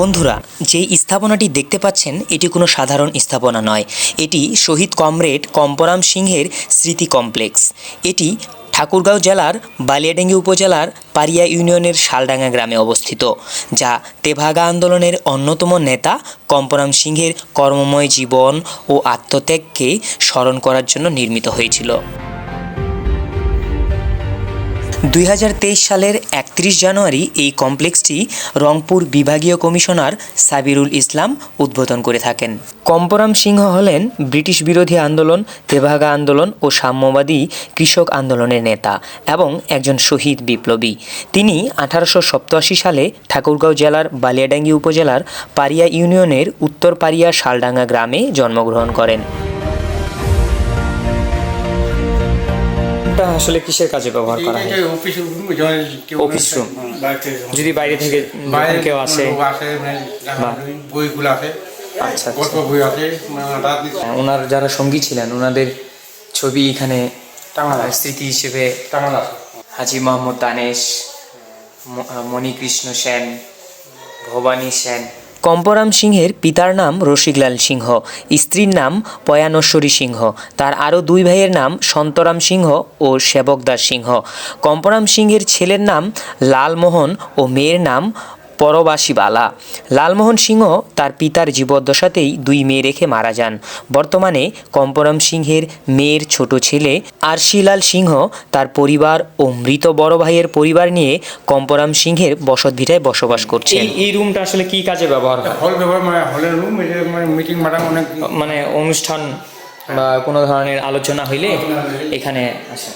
বন্ধুরা, যেই স্থাপনাটি দেখতে পাচ্ছেন, এটি কোনো সাধারণ স্থাপনা নয়। এটি শহীদ কমরেড কম্পরাম সিংহের স্মৃতি কমপ্লেক্স। এটি ঠাকুরগাঁও জেলার বালিয়াডাঙ্গি উপজেলার পারিয়া ইউনিয়নের শালডাঙ্গা গ্রামে অবস্থিত, যা তেভাগা আন্দোলনের অন্যতম নেতা কম্পরাম সিংহের কর্মময় জীবন ও আত্মত্যাগকে স্মরণ করার জন্য নির্মিত হয়েছিল। দুই হাজার তেইশ সালের একত্রিশ জানুয়ারি এই কমপ্লেক্সটি রংপুর বিভাগীয় কমিশনার সাবিরুল ইসলাম উদ্বোধন করে থাকেন। কম্পরাম সিংহ হলেন ব্রিটিশ বিরোধী আন্দোলন, তেভাগা আন্দোলন ও সাম্যবাদী কৃষক আন্দোলনের নেতা এবং একজন শহীদ বিপ্লবী। তিনি আঠারোশো সালে ঠাকুরগাঁও জেলার বালিয়াডাঙ্গি উপজেলার পারিয়া ইউনিয়নের উত্তর পারিয়া শালডাঙ্গা গ্রামে জন্মগ্রহণ করেন। এটা আসলে কিসের কাজে ব্যবহার করা হয়? Office room office room. যদি বাইরে থেকে বাইরে কেউ আসে মানে। বইগুলো আছে আচ্ছা আচ্ছা। বই আছে মানে ওনার যারা সঙ্গী ছিলেন ওনাদের ছবি এখানে স্মৃতি হিসেবে হাজি মোহাম্মদ দানেশ মণিকৃষ্ণ সেন ভবানী সেন কম্পরাম সিংহের পিতার নাম রসিকলাল সিংহ, স্ত্রীর নাম পয়ানশ্বরী সিংহ, তার আরও দুই ভাইয়ের নাম সন্তরাম সিংহ ও সেবকদাস সিংহ। কম্পরাম সিংহের ছেলের নাম লালমোহন ও মেয়ের নাম পরবাসী বালা। লালমোহন সিংহ তার পিতার জীবদ্দশাতেই দুই মেয়ে রেখে মারা যান। বর্তমানে কম্পরাম সিংহের মেয়ের ছোট ছেলে আরশিলাল সিংহ তার পরিবার ও মৃত বড় ভাইয়ের পরিবার নিয়ে কম্পরাম সিংহের বসতভিটায় বসবাস করছেন। এই রুমটা আসলে কি কাজে ব্যবহার হয়? হল ব্যবহার মানে হলের রুম মানে মিটিং ম্যাডাম অনেক মানে অনুষ্ঠান বা কোনো ধরনের আলোচনা হইলে এখানে আসে।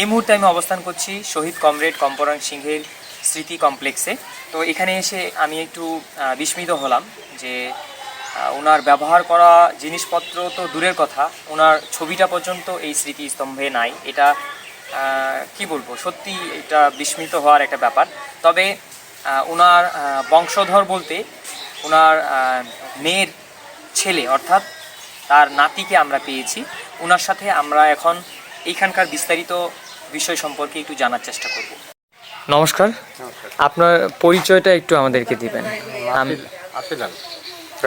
এই মুহূর্তে আমি অবস্থান করছি শহীদ কমরেড কম্পরাং সিংহের স্মৃতি কমপ্লেক্সে। তো এখানে এসে আমি একটু বিস্মিত হলাম যে ওনার ব্যবহার করা জিনিসপত্র তো দূরের কথা, ওনার ছবিটা পর্যন্ত এই স্মৃতিস্তম্ভে নাই। এটা কি বলব, সত্যি এটা বিস্মিত হওয়ার একটা ব্যাপার। তবে ওনার বংশধর বলতে ওনার মেয়ের ছেলে, অর্থাৎ তার নাতিকে আমরা পেয়েছি। ওনার সাথে আমরা এখন এইখানকার বিস্তারিত বিষয় সম্পর্কে একটু জানার চেষ্টা করব। নমস্কার। আপনার পরিচয়টা একটু আমাদেরকে দিবেন।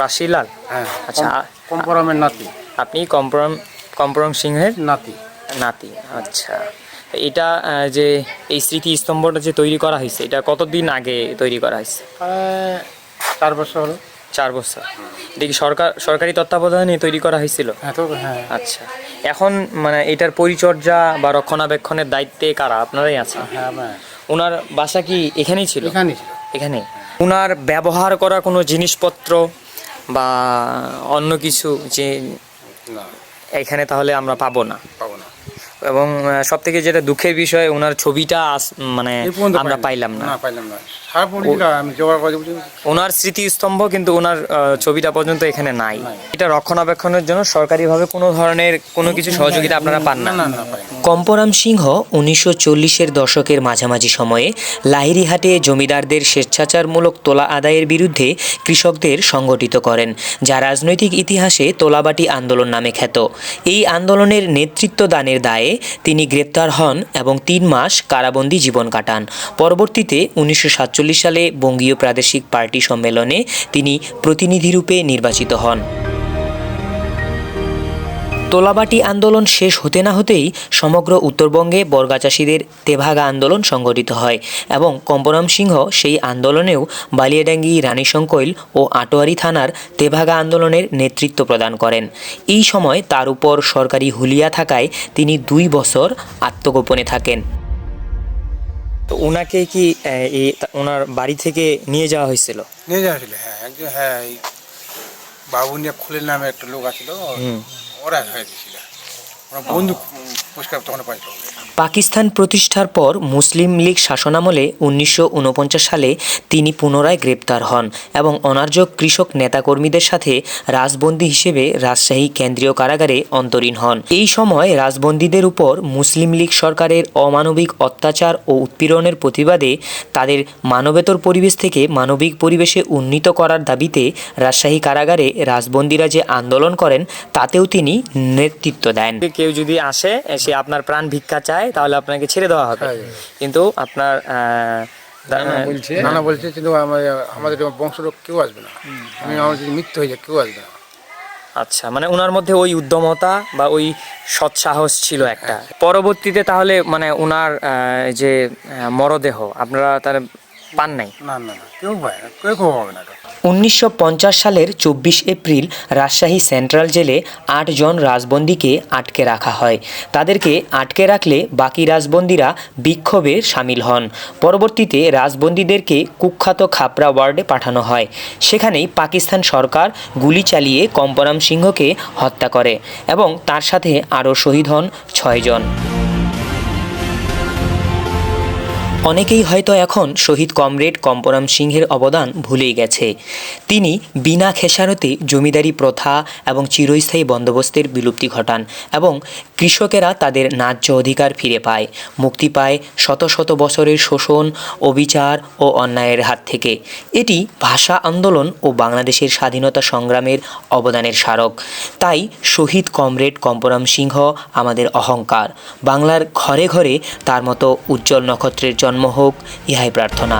রাশিলাল। হ্যাঁ আচ্ছা কম্পরমের নাতি। আপনি কম্পরম কম্পরম সিংহের? নাতি। নাতি আচ্ছা। এটা যে এই স্মৃতি স্তম্ভটা যে তৈরি করা হয়েছে এটা কতদিন আগে তৈরি করা হয়েছে? চার বছর। হলো চার বছর। এটা কি সরকার সরকারি তত্ত্বাবধানে তৈরি করা হয়েছিল? হ্যাঁ হ্যাঁ। আচ্ছা। এখন মানে এটার পরিচর্যা বা রক্ষণাবেক্ষণের দায়িত্বে কারা? আপনারাই আছেন। হ্যাঁ হ্যাঁ ওনার বাসা কি এখানেই ছিল? এখানে। ওনার ব্যবহার করা কোনো জিনিসপত্র বা অন্য কিছু যে এখানে তাহলে আমরা পাবো না? পাবো না। এবং সব থেকে যেটা দুঃখের বিষয় ওনার ছবিটা আস- মানে আমরা পাইলাম না পাইলাম না। ওনার স্মৃতিস্তম্ভ কিন্তু ওনার ছবিটা পর্যন্ত এখানে নাই। এটা রক্ষণাবেক্ষণের জন্য সরকারিভাবে কোনো ধরনের কোনো কিছু সহযোগিতা আপনারা পান না? কম্পরাম সিংহ উনিশশো চল্লিশের দশকের মাঝামাঝি সময়ে লাহিরিহাটে জমিদারদের স্বেচ্ছাচারমূলক তোলা আদায়ের বিরুদ্ধে কৃষকদের সংগঠিত করেন যা রাজনৈতিক ইতিহাসে তোলাবাটি আন্দোলন নামে খ্যাত। এই আন্দোলনের নেতৃত্ব দানের দায়ে তিনি গ্রেপ্তার হন এবং তিন মাস কারাবন্দী জীবন কাটান। পরবর্তীতে উনিশশো সাতচল্লিশ সাতচল্লিশ সালে বঙ্গীয় প্রাদেশিক পার্টি সম্মেলনে তিনি প্রতিনিধিরূপে নির্বাচিত হন। তোলাবাটি আন্দোলন শেষ হতে না হতেই সমগ্র উত্তরবঙ্গে বর্গাচাষীদের তেভাগা আন্দোলন সংগঠিত হয় এবং কম্পরাম সিংহ সেই আন্দোলনেও বালিয়াডাঙ্গি, রানীশঙ্কৈল ও আটোয়ারি থানার তেভাগা আন্দোলনের নেতৃত্ব প্রদান করেন। এই সময় তার উপর সরকারি হুলিয়া থাকায় তিনি দুই বছর আত্মগোপনে থাকেন। তো ওনাকে কি ওনার বাড়ি থেকে নিয়ে যাওয়া হয়েছিল? নিয়ে যাওয়া হয়েছিল হ্যাঁ একজন হ্যাঁ এই বাবুনিয়া খুলের নামে একটা লোক আছিল ওরা হয়ে গেছিল। ওরা বন্ধু পুরস্কার তখন পাইছিল। পাকিস্তান প্রতিষ্ঠার পর মুসলিম লীগ শাসনামলে উনিশশো ঊনপঞ্চাশ সালে তিনি পুনরায় গ্রেপ্তার হন এবং অনার্য কৃষক নেতাকর্মীদের সাথে রাজবন্দী হিসেবে রাজশাহী কেন্দ্রীয় কারাগারে অন্তরীণ হন। এই সময় রাজবন্দীদের উপর মুসলিম লীগ সরকারের অমানবিক অত্যাচার ও উৎপীড়নের প্রতিবাদে তাদের মানবেতর পরিবেশ থেকে মানবিক পরিবেশে উন্নীত করার দাবিতে রাজশাহী কারাগারে রাজবন্দীরা যে আন্দোলন করেন, তাতেও তিনি নেতৃত্ব দেন। কেউ যদি আসে, এসে আপনার প্রাণ ভিক্ষা চায় তাহলে আপনাকে ছেড়ে দেওয়া হবে। হ্যাঁ। কিন্তু আপনার নানা বলছে কিন্তু আমাদের বংশের কেউ আসবে না। আমি আমার যদি মৃত্যু হয়ে যায় কেউ আসবে না। আচ্ছা মানে ওনার মধ্যে ওই উদ্যমতা বা ওই সৎসাহস ছিল একটা। পরবর্তীতে তাহলে মানে ওনার আহ, যে মরদেহ আপনারা তার পান নাই। না না না কেউ পায় না কেউ কেউ না উনিশশো পঞ্চাশ সালের চব্বিশ এপ্রিল রাজশাহী সেন্ট্রাল জেলে আটজন রাজবন্দীকে আটকে রাখা হয়। তাদেরকে আটকে রাখলে বাকি রাজবন্দীরা বিক্ষোভে সামিল হন। পরবর্তীতে রাজবন্দীদেরকে কুখ্যাত খাপড়া ওয়ার্ডে পাঠানো হয়। সেখানেই পাকিস্তান সরকার গুলি চালিয়ে কম্পরাম সিংহকে হত্যা করে এবং তার সাথে আরও শহীদ হন ছয়জন অনেকেই হয়তো এখন শহীদ কমরেড কম্পরাম সিংহের অবদান ভুলেই গেছে। তিনি বিনা খেসারতে জমিদারি প্রথা এবং চিরস্থায়ী বন্দোবস্তের বিলুপ্তি ঘটান এবং কৃষকেরা তাদের ন্যায্য অধিকার ফিরে পায়, মুক্তি পায় শত শত বছরের শোষণ, অবিচার ও অন্যায়ের হাত থেকে। এটি ভাষা আন্দোলন ও বাংলাদেশের স্বাধীনতা সংগ্রামের অবদানের স্মারক। তাই শহীদ কমরেড কম্পরাম সিংহ আমাদের অহংকার। বাংলার ঘরে ঘরে তার মতো উজ্জ্বল নক্ষত্রের জন্ম হোক ইহাই প্রার্থনা।